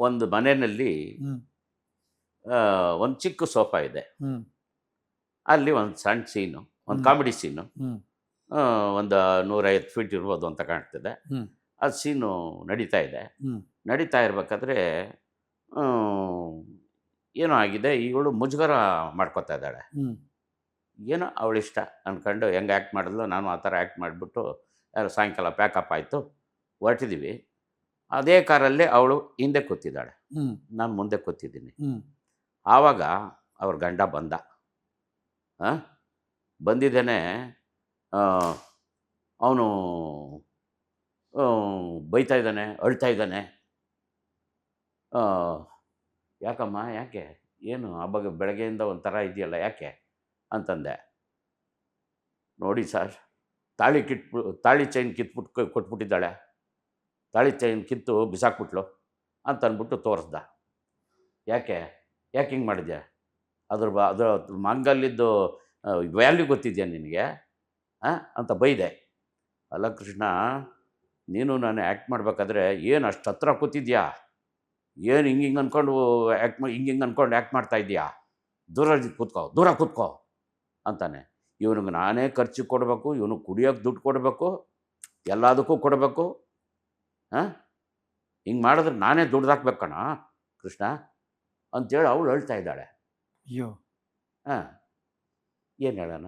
ಒಂದು ಮನೆಯಲ್ಲಿ ಒಂದು ಚಿಕ್ಕ ಸೋಫಾ ಇದೆ. ಅಲ್ಲಿ ಒಂದು ಸಣ್ಣ ಸೀನು ಒಂದು ಕಾಮಿಡಿ ಸೀನು ಒಂದು ನೂರೈವತ್ತು ಫೀಟ್ ಇರ್ಬೋದು ಅಂತ ಕಾಣ್ತಿದೆ. ಆ ಅದು ಸೀನು ನಡೀತಾ ಇದೆ. ನಡೀತಾ ಇರಬೇಕಾದ್ರೆ ಏನೋ ಆಗಿದೆ ಇವಳು ಮುಜುಗರ ಮಾಡ್ಕೊತಾ ಇದ್ದಾಳೆ. ಏನೋ ಅವಳಿಷ್ಟ ಅಂದ್ಕೊಂಡು ಹೆಂಗೆ ಆ್ಯಕ್ಟ್ ಮಾಡಿದ್ಲು ನಾನು ಆ ಥರ ಆ್ಯಕ್ಟ್ ಮಾಡಿಬಿಟ್ಟು ಯಾರು ಸಾಯಂಕಾಲ ಪ್ಯಾಕಪ್ ಆಯಿತು ಹೊರಟಿದ್ದೀವಿ ಅದೇ ಕಾರಲ್ಲೇ ಅವಳು ಹಿಂದೆ ಕೂತಿದ್ದಾಳೆ. ನಾನು ಮುಂದೆ ಕೂತಿದ್ದೀನಿ. ಆವಾಗ ಅವ್ರ ಗಂಡ ಬಂದ? ಬಂದಿದ್ದೇನೆ ಅವನು ಬೈತಾ ಇದ್ದಾನೆ ಅಳ್ತಾ ಇದ್ದಾನೆ. ಯಾಕಮ್ಮ ಯಾಕೆ? ಏನು ಆವಾಗ ಬೆಳಗ್ಗೆಯಿಂದ ಒಂಥರ ಇದೆಯಲ್ಲ ಯಾಕೆ? ಅಂತಂದೆ. ನೋಡಿ ಸರ್ ತಾಳಿ ಕಿಟ್ಬಿಟ್ಟು ತಾಳಿ ಚೈನ್ ಕಿತ್ಬಿಟ್ಟು ಕೊಟ್ಬಿಟ್ಟಿದ್ದಾಳೆ. ತಾಳಿ ಚೈನ್ ಕಿತ್ತು ಬಿಸಾಕ್ಬಿಟ್ಲು ಅಂತ ಅಂದ್ಬಿಟ್ಟು ತೋರಿಸ್ದ. ಯಾಕೆ? ಯಾಕೆ ಹಿಂಗೆ ಮಾಡಿದ್ಯಾ? ಅದ್ರ ಬ, ಅದ್ರ ಮಂಗಲ್ಲಿದ್ದು ವ್ಯಾಲ್ಯೂ ಗೊತ್ತಿದೆಯಾ ನಿನಗೆ? ಅಂತ ಬೈದೆ. ಅಲ್ಲ ಕೃಷ್ಣ ನೀನು ನಾನು ಆ್ಯಕ್ಟ್ ಮಾಡಬೇಕಾದ್ರೆ ಏನು ಅಷ್ಟು ಹತ್ರ ಕೂತಿದ್ಯಾ? ಏನು ಹಿಂಗೆ ಹಿಂಗೆ ಅಂದ್ಕೊಂಡು ಆ್ಯಕ್ಟ್ ಮಾಡಿ ಹಿಂಗೆ ಹಿಂಗೆ ಅಂದ್ಕೊಂಡು ಆ್ಯಕ್ಟ್ ಮಾಡ್ತಾ ಇದೀಯಾ ದೂರ ಕೂತ್ಕೋ ದೂರ ಕೂತ್ಕೋ, ಅಂತಾನೆ. ಇವನಿಗೆ ನಾನೇ ಖರ್ಚು ಕೊಡಬೇಕು ಇವನು ಕುಡಿಯೋಕೆ ದುಡ್ಡು ಕೊಡಬೇಕು, ಎಲ್ಲದಕ್ಕೂ ಕೊಡಬೇಕು ಹಾಂ? ಹಿಂಗೆ ಮಾಡಿದ್ರೆ ನಾನೇ ದುಡ್ದು ಹಾಕ್ಬೇಕು ಕಣ ಕೃಷ್ಣ ಅಂತೇಳಿ ಅವಳು ಅಳ್ತಾ ಇದ್ದಾಳೆ. ಅಯ್ಯೋ. ಹಾಂ. ಏನು ಹೇಳೋಣ?